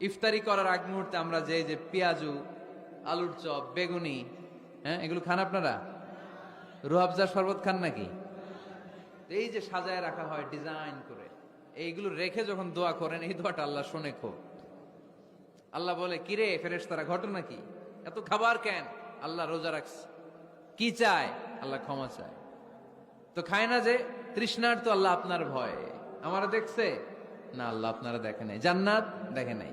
ইফতারি করার আগ মুহূর্তে আমরা যে যে পেঁয়াজু, আলুর চপ, বেগুনি হ্যাঁ এগুলো খান আপনারা? রুহাবজার শরবত খান নাকি? এই যে সাজায় রাখা হয় ডিজাইন করে, এইগুলো রেখে যখন দোয়া করেন, এই দোয়াটা আল্লাহ শোনে খুব। আল্লাহ বলে, কিরে ফেরেস তারা ঘটনা কি? এত খাবার কেন? আল্লাহ রোজা রাখছে। কি চায়? আল্লাহ ক্ষমা চায়। তো খায় না যে তৃষ্ণার তো আল্লাহ আপনার ভয়। আমারা দেখছে? না, আল্লাহ আপনারা দেখে নাই। জান্নাত দেখে নাই।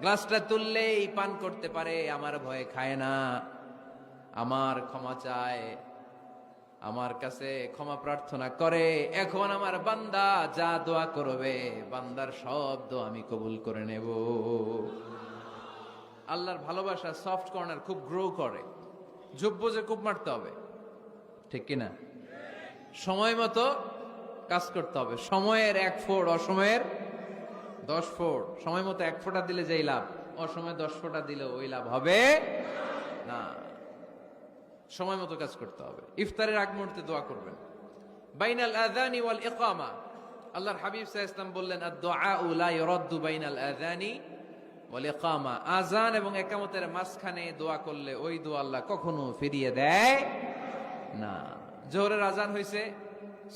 গ্লাসটা তুললেই পান করতে পারে, আমার ভয়ে খায় না। আমার ক্ষমা চায়, আমার কাছে ক্ষমা প্রার্থনা করে। এখন আমার বান্দা যা দোয়া করবে, বান্দার সব দোয়া আমি কবুল করে নেব। আল্লাহর ভালোবাসা সফট কর্নার খুব গ্রো করে। যে খুব মারতে হবে, ঠিক কিনা সময় মতো কাজ করতে হবে। সময়ের এক ফোড়, অসময়ের দশ ফোড় সময় মতো এক ফোঁটা দিলে যেই লাভ, অসময় দশ ফোঁটা দিলে ওই লাভ হবে না। সময় মতো কাজ করতে হবে। ইফতারের আগ মুহূর্তে দোয়া করবেন। বাইনাল আযানি ওয়াল ইকামা। আল্লাহর হাবিব আলাইহি ওয়াসাল্লাম বললেন বাইনাল আযানি ওয়াল ইকামা। আযান এবং ইকামতের মাঝখানে দোয়া করলে ওই দোয়া আল্লাহ কখনো ফিরিয়ে দেয় না। জোহরের আজান হইছে,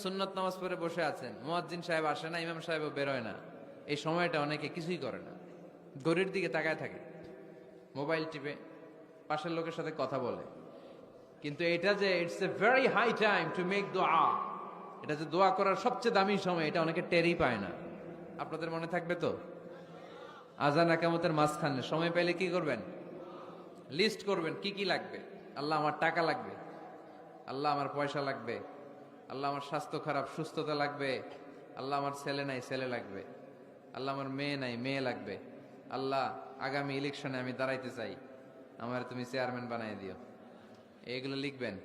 সুন্নত নামাজ পড়ে বসে আছেন। মুয়াজ্জিন সাহেব আসে না, ইমাম সাহেবও বেরোয় না। এই সময়টা অনেকে কিছুই করে না। গরির দিকে তাকায় থাকে, মোবাইল টিপে, পাশের লোকের সাথে কথা বলে। কিন্তু এটা যে it's a very high time to make দোয়া এটা যে দোয়া করার সবচেয়ে দামি সময়, এটা অনেকে টেরই পায় না। আপনাদের মনে থাকবে তো? আজান একামতের মাঝখানে সময় পেলে কি করবেন? লিস্ট করবেন কি কি লাগবে। আল্লাহ আমার টাকা লাগবে, আল্লাহ আমার পয়সা লাগবে, আল্লাহ আমার স্বাস্থ্য খারাপ, সুস্থতা লাগবে, আল্লাহ আমার ছেলে নাই, ছেলে লাগবে। আল্লাহ আমার মেয়ে নাই, মেয়ে লাগবে। আল্লাহ, আগামী ইলেকশনে আমি দাঁড়াইতে চাই। আমার তুমি চেয়ারম্যান বানাই দিও। এইগুলো লিখবেন।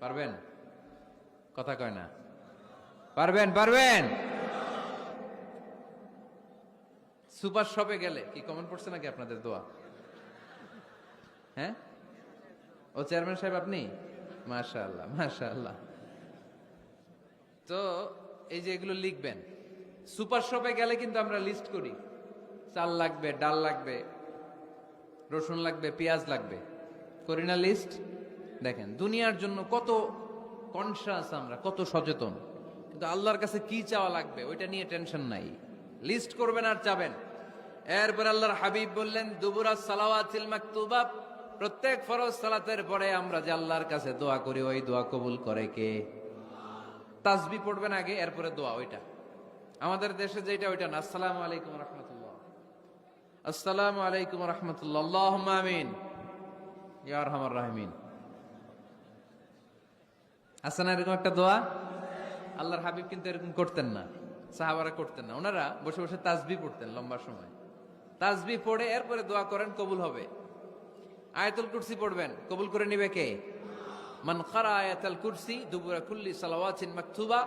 পারবেন? কথা কয় না। পারবেন পারবেন? সুপার শপে গেলে কি কমেন্ট পড়ছে নাকি আপনাদের দোয়া? হ্যাঁ? ও চেয়ারম্যান সাহেব আপনি? মাশা আল্লাহ মাশা আল্লাহ তো, এই যে এগুলো লিখবেন। সুপার শপে গেলে কিন্তু আমরা লিস্ট করি। চাল লাগবে, ডাল লাগবে, রসুন লাগবে, পেঁয়াজ লাগবে। করি না লিস্ট দেখেন, দুনিয়ার জন্য কত কনসাস আমরা, কত সচেতন। কিন্তু আল্লাহর কাছে কি চাওয়া লাগবে, ওইটা নিয়ে টেনশন নাই। লিস্ট করবেন আর চাবেন এরপর আল্লাহর হাবিব বললেন, দুবুরা সালাওয়াতিল মাকতুবা। প্রত্যেক ফরজ সালাতের পরে আমরা যে আল্লাহর কাছে দোয়া করি, ওই দোয়া কবুল করে কে? তাসবি পড়বেন আগে, এরপরে দোয়া, ওইটা। আমাদের দেশে যেটা ওইটা না। আসসালামু আলাইকুম রহমতুল্লাহ। আসসালামু আলাইকুম রহমতুল্লাহ। আমিন। ইয়ার রহমান রাহমিন। আছে না এরকম একটা দোয়া? আল্লাহর হাবিব কিন্তু এরকম করতেন না। সাহাবারা করতেন না। ওনারা বসে বসে তাজবি পড়তেন লম্বা সময়। তাজবি পড়ে এরপরে দোয়া করেন, কবুল হবে। আয়াতুল কুরসি পড়বেন। কবুল করে নিবে কে? মান খারা আয়াতুল কুরসি দুবুরা কুল্লি সালাওয়াতিন মাকতুবা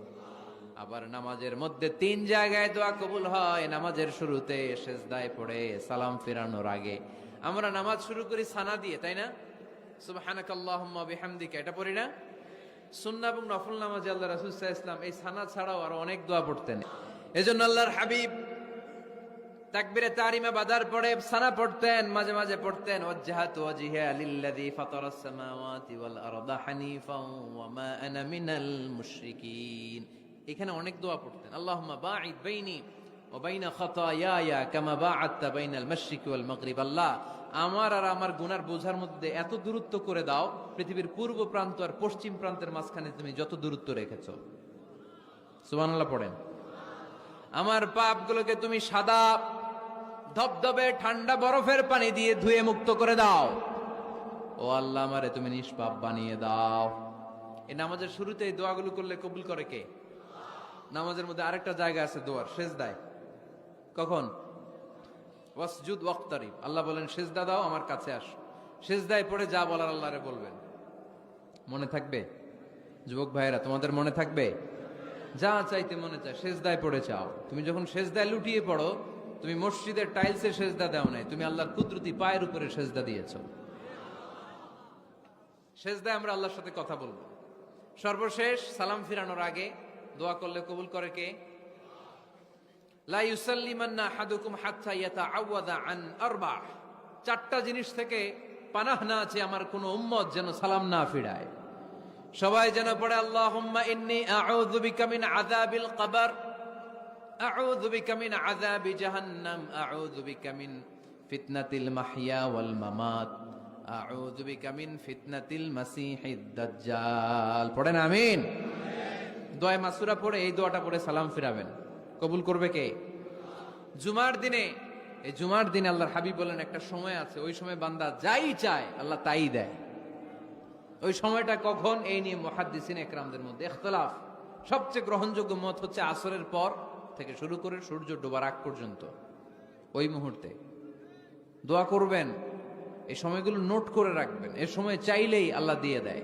আবার নামাজের মধ্যে তিন জায়গায় দোয়া কবুল হয়। নামাজের শুরুতে সেজদায় পড়ে সালাম ফেরানোর আগে। আমরা নামাজ শুরু করি সানা দিয়ে, তাই না? সুবহানাকাল্লাহুম্মা এটা পড়ি না? সুন্নাহ এবং নফল নামাজে আল্লাহ রাসূল ইসলাম এই সানা ছাড়াও আরও অনেক দোয়া পড়তেন। এজন্য আল্লাহর হাবিব তাকবিরে তারিমা বাদার পড়ে সানা পড়তেন, মাঝে মাঝে পড়তেন। ওয়াজ্জাহাতু ওয়াজহিয়া লিল্লাযী ফাতারাস সামাওয়াতি ওয়াল আরদা হানিফাও ওয়া মা আনা মিনাল মুশরিকিন। এখানে অনেক দোয়া পড়তেন। আল্লাহ, আমার আর আমার গুনার বোঝার মধ্যে এত দূরত্ব করে দাও, পৃথিবীর পূর্ব প্রান্ত আর পশ্চিম প্রান্তের মাঝখানে তুমি যত দূরত্ব রেখেছ। সুবহানাল্লাহ পড়েন। আমার পাপগুলোকে তুমি সাদা ধবধবে ঠান্ডা বরফের পানি দিয়ে ধুয়ে মুক্ত করে দাও। ও আল্লাহ, আমারে তুমি নিষ্পাপ বানিয়ে দাও। এই নামাজের শুরুতে এই দোয়াগুলো করলে কবুল করে কে? নামাজের মধ্যে আরেকটা জায়গা আছে দোয়ার শেষ দায় কখন? ওয়াসজুদ ওয়াক্তারিব। আল্লাহ বলেন, সেজদা দাও, আমার কাছে আস। সেজদায় পড়ে যা বলার আল্লাহরে বলবেন। মনে থাকবে? যুবক ভাইয়েরা, তোমাদের মনে থাকবে? যা চাইতে মনে চায়, সেজদায় পড়ে চাও তুমি যখন সেজদায় লুটিয়ে পড়ো, তুমি মসজিদের টাইলসে সেজদা দাও নাই, তুমি আল্লাহর কুদরতি পায়ের উপরে সেজদা দিয়েছ। সেজদায় আমরা আল্লাহর সাথে কথা বলব। সর্বশেষ সালাম ফিরানোর আগে দোয়া করলে কবুল করে কে? চারটা জিনিস থেকে পানাহ না আছে আমার কোনো উম্মত যেন সালাম না ফিরায়। সবাই যেন পড়ে, আল্লাহুম্মা ইন্নী আউযু মিন মিন মিন মিন আমিন। দোয়া মাসুরা পড়ে, এই দোয়াটা পড়ে সালাম ফিরাবেন। কবুল করবে কে? জুমার দিনে, এই জুমার দিনে আল্লাহর হাবিব বলেন, একটা সময় আছে, ওই সময় বান্দা যাই চায়, আল্লাহ তাই দেয়। ওই সময়টা কখন? এই নিয়ে মহাদ্দিসিন একরামদের মধ্যে ইখতলাফ। সবচেয়ে গ্রহণযোগ্য মত হচ্ছে আসরের পর থেকে শুরু করে সূর্য ডোবার আগ পর্যন্ত। ওই মুহূর্তে। দোয়া করবেন, এই সময়গুলো নোট করে রাখবেন, এ সময় চাইলেই আল্লাহ দিয়ে দেয়।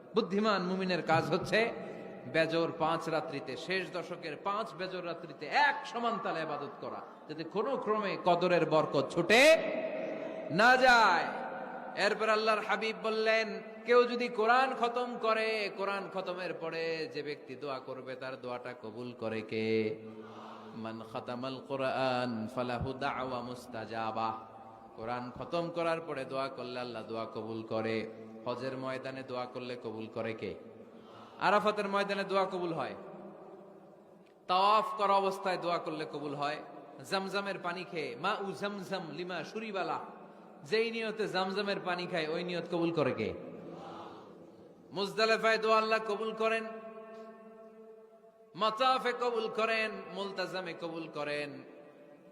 বুদ্ধিমান মুমিনের কাজ হচ্ছে বেজর পাঁচ রাত্রিতে, শেষ দশকের পাঁচ বেজর রাত্রিতে এক সমান তালে আবাদত করা। যাতে কোনো ক্রমে কদরের বরকত ছুটে না যায়, এরপর আল্লাহর হাবিব বললেন, কেউ যদি কোরআন খতম করে, কোরআন খতমের পরে যে ব্যক্তি দোয়া করবে, তার দোয়াটা কবুল করে কে? মান খতামাল কোরআন ফালাহু দাওয়া মুস্তাজাবা। কোরআন খতম করার পরে দোয়া করলে আল্লাহ দোয়া কবুল করে। হজের ময়দানে দোয়া করলে কবুল করে কে? আরাফাতের ময়দানে দোয়া কবুল হয়। তাওয়াফ করা অবস্থায় দোয়া করলে কবুল হয়। জামজামের পানি খেয়ে মা উ জামজাম লিমা সুরিবালা যেই নিয়তে জামজামের পানি খায়, ওই নিয়ত কবুল করে কে? মুজদালেফায় দোয়া আল্লাহ কবুল করেন। মাতাফে কবুল করেন, মুলতাজামে কবুল করেন।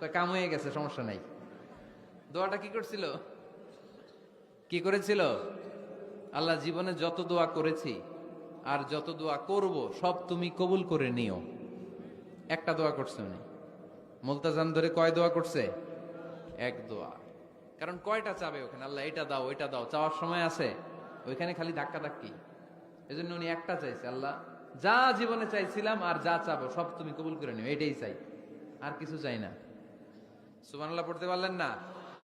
কাম হয়ে গেছে, সমস্যা নাই। দোয়াটা কি করছিল? কি করেছিল? আল্লাহ জীবনে যত দোয়া করেছি আর যত দোয়া করব, সব তুমি কবুল করে নিও। একটা দোয়া করছে উনি। মুলতাজান ধরে কয় দোয়া করছে? এক দোয়া। কারণ কয়টা চাবে ওখানে? আল্লাহ, এটা দাও ওইটা দাও। চাওয়ার সময় আছে। ওইখানে খালি ধাক্কা ধাক্কি এই জন্য উনি একটা চাইছে, আল্লাহ, যা জীবনে চাইছিলাম আর যা চাবো, সব তুমি কবুল করে নিও। এটাই চাই। আর কিছু চাই না। সুবহানাল্লাহ পড়তে পারলেন না?